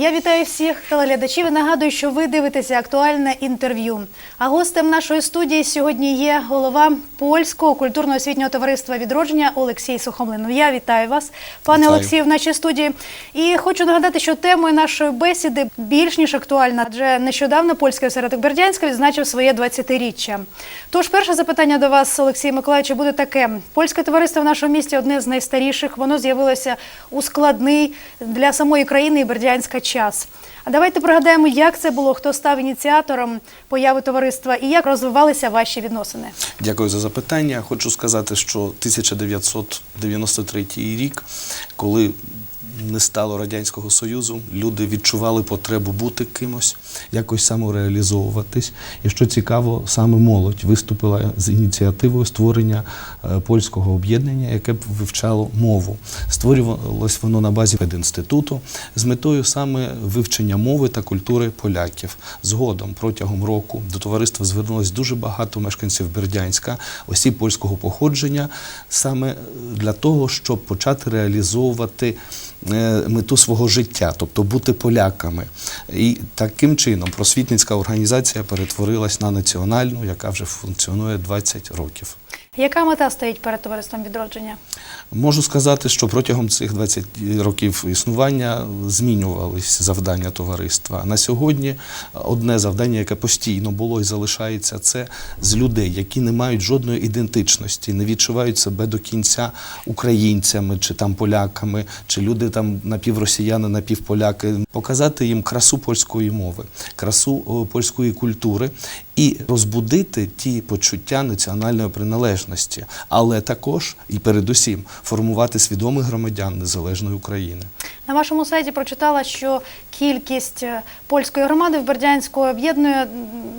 Я вітаю всіх телеглядачів і нагадую, що ви дивитеся актуальне інтерв'ю. А гостем нашої студії сьогодні є голова польського культурно-освітнього товариства відродження Олексій Сухомлин. Я вітаю вас, пане Вітаю. Олексію, в нашій студії. І хочу нагадати, що темою нашої бесіди більш ніж актуальна, адже нещодавно польський осередок Бердянська відзначив своє 20-річчя. Тож, перше запитання до вас, Олексій Миколаївич, буде таке: польське товариство в нашому місті одне з найстаріших. Воно з'явилося у складний для самої країни і Бердянська час. А давайте пригадаємо, як це було, хто став ініціатором появи товариства і як розвивалися ваші відносини. Дякую за запитання. Хочу сказати, що 1993 рік, коли не стало Радянського Союзу, люди відчували потребу бути кимось, якось самореалізовуватись. І що цікаво, саме молодь виступила з ініціативою створення е, польського об'єднання, яке б вивчало мову. Створювалось воно на базі пединституту з метою саме вивчення мови та культури поляків. Згодом протягом року до товариства звернулось дуже багато мешканців Бердянська, осіб польського походження, саме для того, щоб почати реалізовувати е, мету свого життя, тобто бути поляками. І таким чином просвітницька організація перетворилась на національну, яка вже функціонує 20 років. Яка мета стоїть перед товариством відродження? Можу сказати, що протягом цих 20 років існування змінювались завдання товариства. На сьогодні одне завдання, яке постійно було і залишається, це з людей, які не мають жодної ідентичності, не відчувають себе до кінця українцями чи там поляками, чи люди там напівросіяни, напівполяки, показати їм красу польської мови, красу польської культури і розбудити ті почуття національної приналежності, але також і передусім формувати свідомих громадян незалежної України. На вашому сайті прочитала, що кількість е, польської громади в Бердянську об'єднує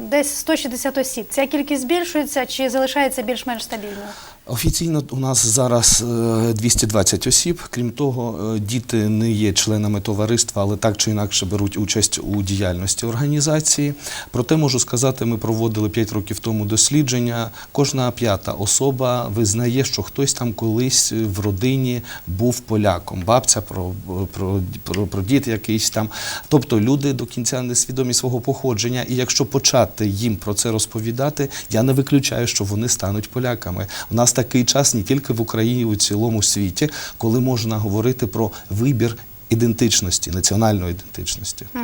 десь 160 осіб. Ця кількість збільшується чи залишається більш-менш стабільною? Офіційно у нас зараз е, 220 осіб. Крім того, е, діти не є членами товариства, але так чи інакше беруть участь у діяльності організації. Проте можу сказати, ми проводили 5 років тому дослідження. Кожна п'ята особа визнає, що хтось там колись в родині був поляком. Бабця про, про, про, про дід якийсь там. Тобто люди до кінця не свідомі свого походження. І якщо почати їм про це розповідати, я не виключаю, що вони стануть поляками. У нас такий час не тільки в Україні, у цілому світі, коли можна говорити про вибір ідентичності, національної ідентичності. Угу.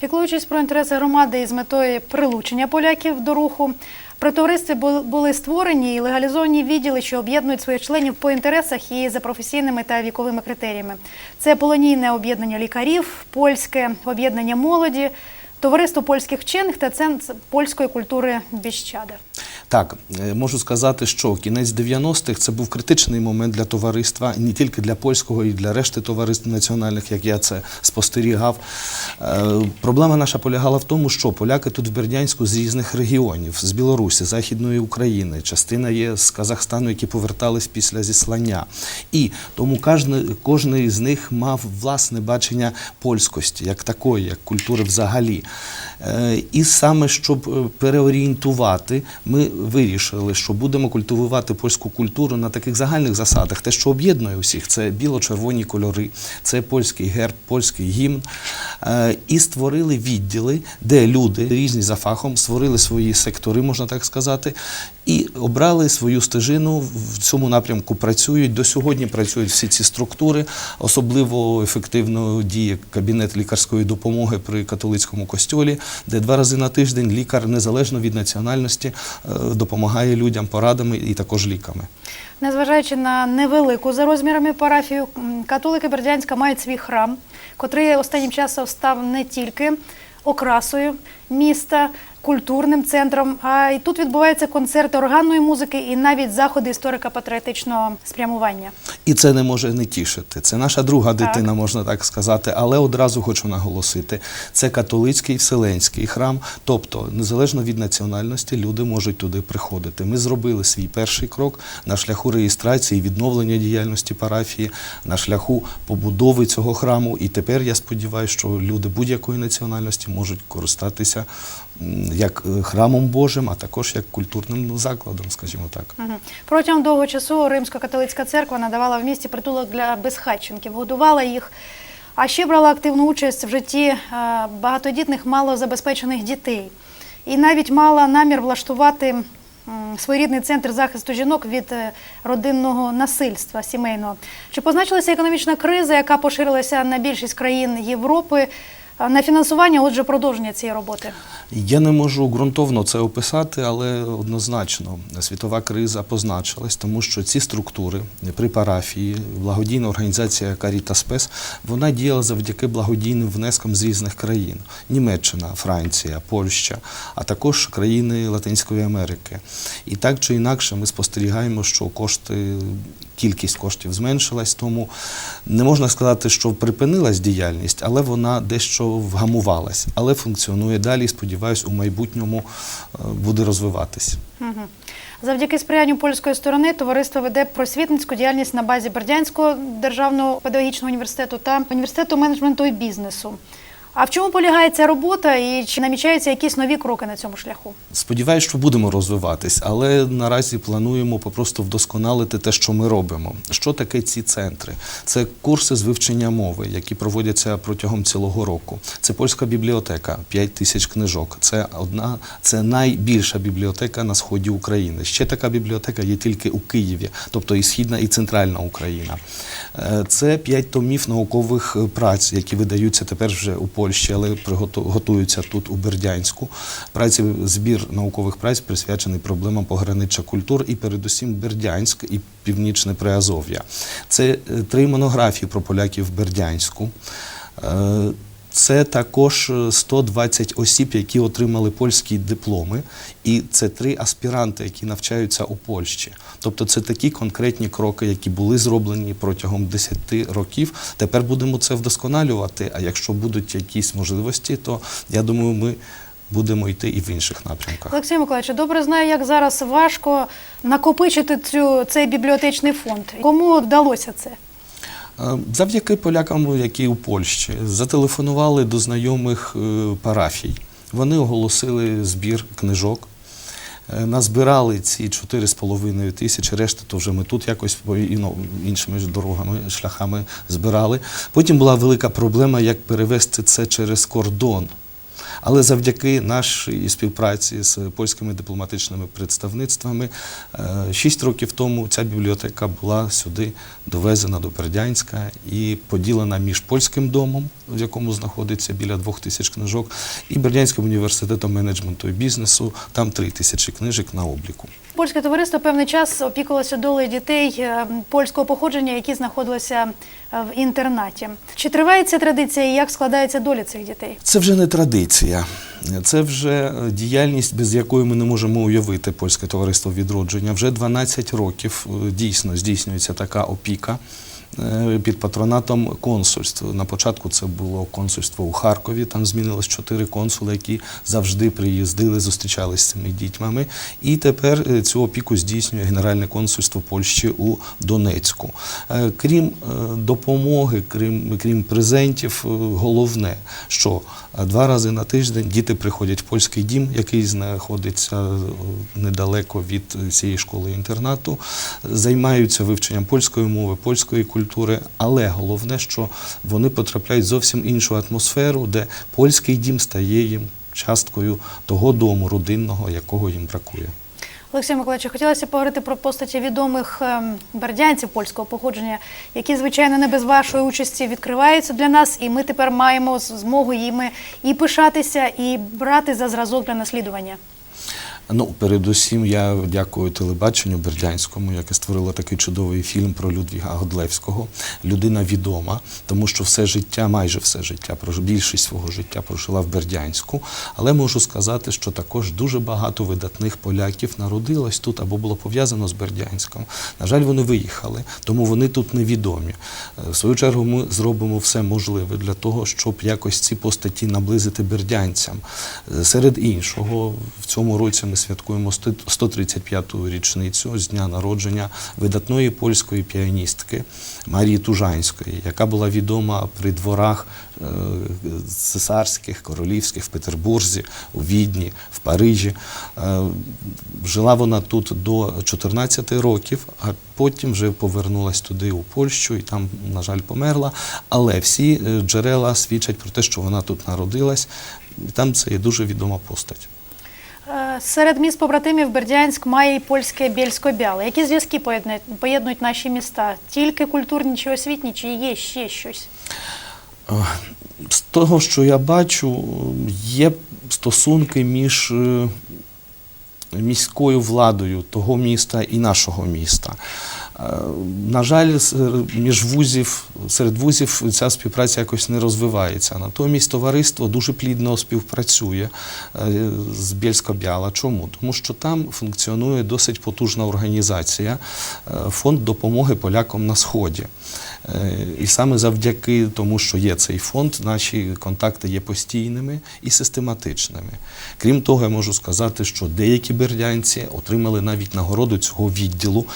Піклуючись про інтереси громади і з метою прилучення поляків до руху, при товаристві бу- були створені і легалізовані відділи, що об'єднують своїх членів по інтересах і за професійними та віковими критеріями. Це полонійне об'єднання лікарів, польське об'єднання молоді, товариство польських вчених та центр польської культури Біщада. Так, е, можу сказати, що кінець 90-х це був критичний момент для товариства, не тільки для польського, і для решти товариств національних, як я це спостерігав. Е, Проблема наша полягала в тому, що поляки тут в Бердянську з різних регіонів, з Білорусі, Західної України, частина є з Казахстану, які повертались після зіслання. І тому кожен, з них мав власне бачення польськості, як такої, як культури взагалі. Е, І саме щоб переорієнтувати, ми вирішили, що будемо культивувати польську культуру на таких загальних засадах. Те, що об'єднує усіх, це біло-червоні кольори, це польський герб, польський гімн. Е, І створили відділи, де люди різні за фахом створили свої сектори, можна так сказати, і обрали свою стежину в цьому напрямку. Працюють до сьогодні. Працюють всі ці структури. Особливо ефективно діє кабінет лікарської допомоги при католицькому костьолі, де два рази на тиждень лікар незалежно від національності е, допомагає людям порадами і також ліками. Незважаючи на невелику за розмірами парафію, католики Бердянська мають свій храм, котрий останнім часом став не тільки окрасою міста, культурним центром, а й тут відбуваються концерти органної музики і навіть заходи історико-патріотичного спрямування. І це не може не тішити. Це наша друга Так. дитина, можна так сказати. Але одразу хочу наголосити: це католицький вселенський храм. Тобто, незалежно від національності, люди можуть туди приходити. Ми зробили свій перший крок на шляху реєстрації, відновлення діяльності парафії, на шляху побудови цього храму. І тепер я сподіваюся, що люди будь-якої національності можуть користатися як е, храмом Божим, а також як культурним закладом, скажімо так. Протягом довгого часу Римсько-католицька церква надавала в місті притулок для безхатченків, годувала їх. А ще брала активну участь в житті е, багатодітних малозабезпечених дітей. І навіть мала намір влаштувати своєрідний центр захисту жінок від е, родинного насильства сімейного. Чи позначилася економічна криза, яка поширилася на більшість країн Європи, на фінансування, отже, продовження цієї роботи? Я не можу ґрунтовно це описати, але однозначно світова криза позначилась, тому що ці структури при парафії, благодійна організація Caritas Spes, вона діяла завдяки благодійним внескам з різних країн: Німеччина, Франція, Польща, а також країни Латинської Америки. І так чи інакше ми спостерігаємо, що кошти. Кількість коштів зменшилась, тому не можна сказати, що припинилась діяльність, але вона дещо вгамувалась, але функціонує далі. і, Сподіваюсь, у майбутньому е, буде розвиватись. Завдяки сприянню польської сторони товариство веде просвітницьку діяльність на базі Бердянського державного педагогічного університету та університету менеджменту і бізнесу. А в чому полягає ця робота і чи намічаються якісь нові кроки на цьому шляху? Сподіваюсь, що будемо розвиватись, але наразі плануємо попросту вдосконалити те, що ми робимо. Що таке ці центри? Це курси з вивчення мови, які проводяться протягом цілого року. Це польська бібліотека, 5 тисяч книжок. Це одна, це найбільша бібліотека на сході України. Ще така бібліотека є тільки у Києві, тобто і східна, і центральна Україна. Е, Це 5 томів наукових е, праць, які видаються тепер вже у Польщі, але готуються тут у Бердянську. Праці збір наукових праць присвячений проблемам пограниччя культур і передусім Бердянськ і Північне Приазов'я. Це е, три монографії про поляків в Бердянську. Е, Це також е, 120 осіб, які отримали польські дипломи, і це три аспіранти, які навчаються у Польщі. Тобто це такі конкретні кроки, які були зроблені протягом 10 років. Тепер будемо це вдосконалювати. А якщо будуть якісь можливості, то я думаю, ми будемо йти і в інших напрямках. Олексій Миколаївич, добре знаю, як зараз важко накопичити цю, цей бібліотечний фонд. Кому вдалося це? Е, Завдяки полякам, які у Польщі, зателефонували до знайомих е, парафій. Вони оголосили збір книжок. Е, Назбирали ці 4,5 тисячі, решта то вже ми тут якось ну, іншими дорогами, шляхами збирали. Потім була велика проблема, як перевести це через кордон. Але завдяки нашій співпраці з польськими дипломатичними представництвами, е, шість років тому ця бібліотека була сюди довезена до Бердянська і поділена між польським домом, в якому знаходиться біля двох тисяч книжок, і Бердянським університетом менеджменту і бізнесу. Там три тисячі книжок на обліку. Польське товариство певний час опікувалося долею дітей е, польського походження, які знаходилися е, в інтернаті. Чи триває ця традиція і як складається доля цих дітей? Це вже не традиція, це вже е, діяльність, без якої ми не можемо уявити польське товариство відродження. Вже 12 років дійсно здійснюється така опіка. Е, Під патронатом консульств. На початку це було консульство у Харкові. Там змінилось чотири консули, які завжди приїздили, зустрічалися з цими дітьми. І тепер е, цю опіку здійснює Генеральне консульство Польщі у Донецьку. Е, Крім допомоги, крім, крім презентів, головне, що два рази на тиждень діти приходять в польський дім, який знаходиться недалеко від цієї школи інтернату, займаються вивченням польської мови, польської культури, але головне, що вони потрапляють в зовсім іншу атмосферу, де польський дім стає їм часткою того дому родинного, якого їм бракує. Олексій Миколаївич, хотілося поговорити про постаті відомих ем, бердянців польського походження, які, звичайно, не без вашої участі відкриваються для нас, і ми тепер маємо змогу їми і пишатися, і брати за зразок для наслідування. Ну, передусім, я дякую телебаченню Бердянському, яке створило такий чудовий фільм про Людвіга Годлевського. Людина відома, тому що все життя, майже все життя, більшість свого життя прожила в Бердянську. Але можу сказати, що також дуже багато видатних поляків народилось тут або було пов'язано з Бердянськом. На жаль, вони виїхали, тому вони тут невідомі. Е, В свою чергу ми зробимо все можливе для того, щоб якось ці постаті наблизити бердянцям. Е, Серед іншого, в цьому році ми святкуємо 135-ту річницю з дня народження видатної польської піаністки Марії Тужанської, яка була відома при дворах е, цесарських, королівських в Петербурзі, у Відні, в Парижі. Е, Жила вона тут до 14 років, а потім вже повернулась туди у Польщу і там, на жаль, померла. Але всі е, джерела свідчать про те, що вона тут народилась. І там це є дуже відома постать. Е, Серед міст побратимів Бердянськ має і польське Бєльсько-Бяле. Які зв'язки поєднують наші міста? Тільки культурні чи освітні, чи є ще щось? Е, З того, що я бачу, є стосунки між е, міською владою того міста і нашого міста. Е, На жаль, між вузів, серед вузів ця співпраця якось не розвивається. Натомість товариство дуже плідно співпрацює е, з Бєльсько-Бяла. Чому? Тому що там функціонує досить потужна організація е, фонд допомоги полякам на сході. І саме завдяки тому, що є цей фонд, наші контакти є постійними і систематичними. Крім того, я можу сказати, що деякі бердянці отримали навіть нагороду цього відділу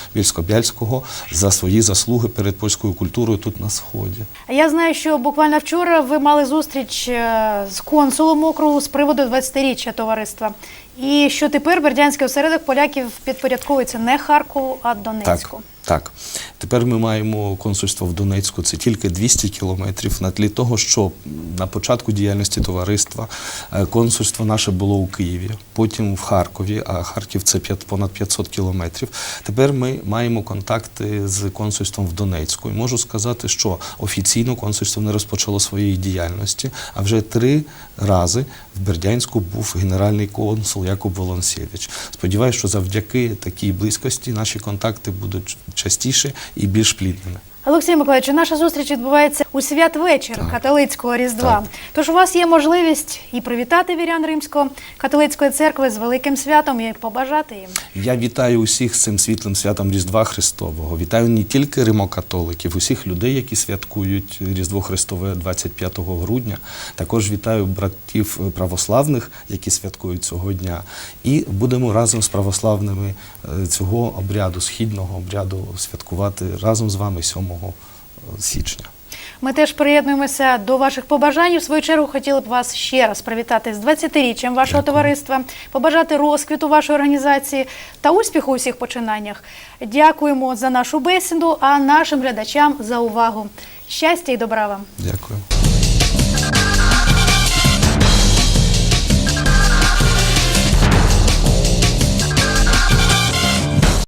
Більсько-Бяльського за свої заслуги перед польською культурою тут на сході. Я знаю, що буквально вчора ви мали зустріч е, з консулом округу з приводу 20-річчя товариства. І що тепер Бердянський осередок поляків підпорядковується не Харкову, а Донецьку. Так, так. Тепер ми маємо консульство в Донецьку. Це тільки 200 кілометрів на тлі того, що на початку діяльності товариства е, консульство наше було у Києві, потім в Харкові, а Харків це понад 500 кілометрів. Тепер ми маємо контакти з консульством в Донецьку. І можу сказати, що офіційно консульство не розпочало своєї діяльності, а вже три рази в Бердянську був генеральний консул Якуб Волонсєвич. Сподіваюся, що завдяки такій близькості наші контакти будуть частіше і більш плідними. Олексій Миколаївич, наша зустріч відбувається у святвечір Так. католицького Різдва. Так. Тож у вас є можливість і привітати вірян Римського католицької церкви з великим святом і побажати їм. Я вітаю усіх з цим світлим святом Різдва Христового. Вітаю не тільки римокатоликів, усіх людей, які святкують Різдво Христове 25 грудня. Також вітаю братів православних, які святкують цього дня. І будемо разом з православними е, цього обряду, східного обряду, святкувати разом з вами 7 січня. Ми теж приєднуємося до ваших побажань. В свою чергу хотіли б вас ще раз привітати з 20-річчям вашого Дякую. товариства, побажати розквіту вашої організації та успіху у всіх починаннях. Дякуємо за нашу бесіду, а нашим глядачам за увагу. Щастя і добра вам! Дякую.